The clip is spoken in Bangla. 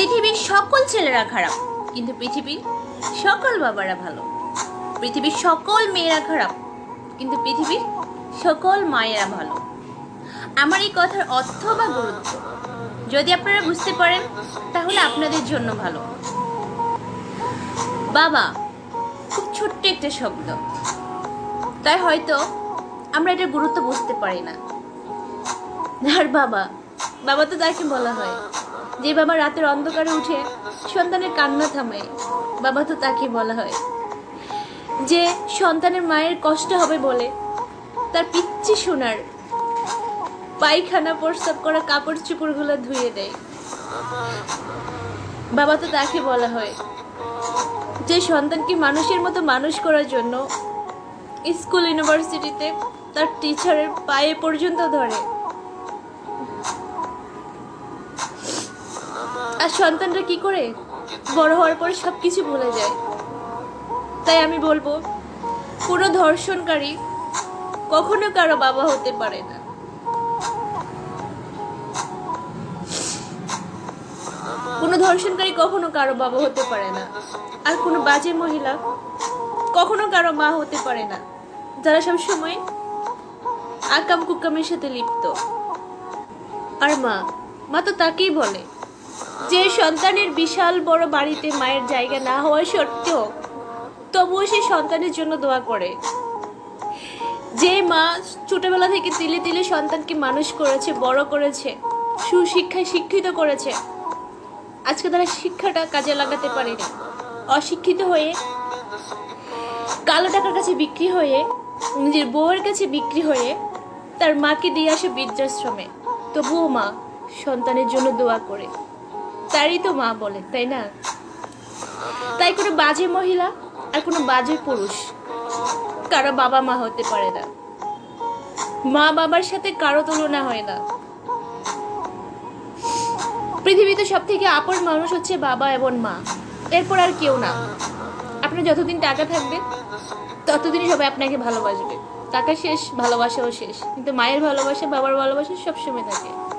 পৃথিবীর সকল ছেলেরা খারাপ, কিন্তু পৃথিবীর সকল বাবারা ভালো। পৃথিবীর সকল মেয়েরা খারাপ, কিন্তু পৃথিবীর সকল মায়েরা ভালো। আমার এই কথার অর্থ বা গুরুত্ব, যদি আপনারা বুঝতে পারেন, তাহলে আপনাদের জন্য ভালো। বাবা, খুব ছোট্ট একটা শব্দ। তাই হয়তো আমরা এটার গুরুত্ব বুঝতে পারি না। আর বাবা বাবা তো তাকে বলা হয়। যে বাবা রাতের অন্ধকারে উঠে সন্তানের কান্না থামায়, বাবা তো তাকে বলা হয়। যে সন্তানের মায়ের কষ্ট হবে বলে তার পিচ্ছি সোনার পায়খানা প্রস্রাব করা কাপড় চুপড়গুলো ধুয়ে দেয়। বাবা তো তাকে বলা হয়। যে সন্তানকে মানুষের মতো মানুষ করার জন্য স্কুল, ইউনিভার্সিটিতে তার টিচারের পায়ে পর্যন্ত ধরে। আর সন্তানরা কি করে? বড় হওয়ার পর সব কিছু ভুলে যায়। তাই আমি বলব, কোনো ধর্ষণকারী কখনো কারও বাবা হতে পারে না। কোনো ধর্ষণকারী কখনো কারও বাবা হতে পারে না। আর কোনো বাজে মহিলা কখনো কারও মা হতে পারে না। যারা সব সময় আকাম কুকামের সাথে লিপ্ত। আর মা মা তো তাকেই বলে। যে সন্তানের বিশাল বড় বাড়িতে মায়ের জায়গা না হওয়া সত্ত্বেও তবুও সে সন্তানের জন্য দোয়া করে। যে মা ছোটবেলা থেকে তিলে তিলে সন্তানকে মানুষ করেছে, বড় করেছে, সুশিক্ষায় শিক্ষিত করেছে, আজকে তারা শিক্ষাটা কাজে লাগাতে পারেনি অশিক্ষিত হয়ে কালো টাকার কাছে বিক্রি হয়ে, নিজের বউয়ের কাছে বিক্রি হয়ে তার মাকে দিয়ে আসে বৃদ্ধাশ্রমে। তবুও মা সন্তানের জন্য দোয়া করে। তারই তো মা বলে, তাই না? তাই কোনো বাজে মহিলা আর কোনো বাজে পুরুষ কারও বাবা মা হতে পারে না। মা বাবার সাথে কারও তুলনা হয় না। পৃথিবীতে সব থেকে আপন মানুষ হচ্ছে বাবা এবং মা। এরপর আর কেউ না। আপনার যতদিন টাকা থাকবে, ততদিনই সবাই আপনাকে ভালোবাসবে। টাকা শেষ, ভালোবাসাও শেষ। কিন্তু মায়ের ভালোবাসা, বাবার ভালোবাসা সবসময় থাকে।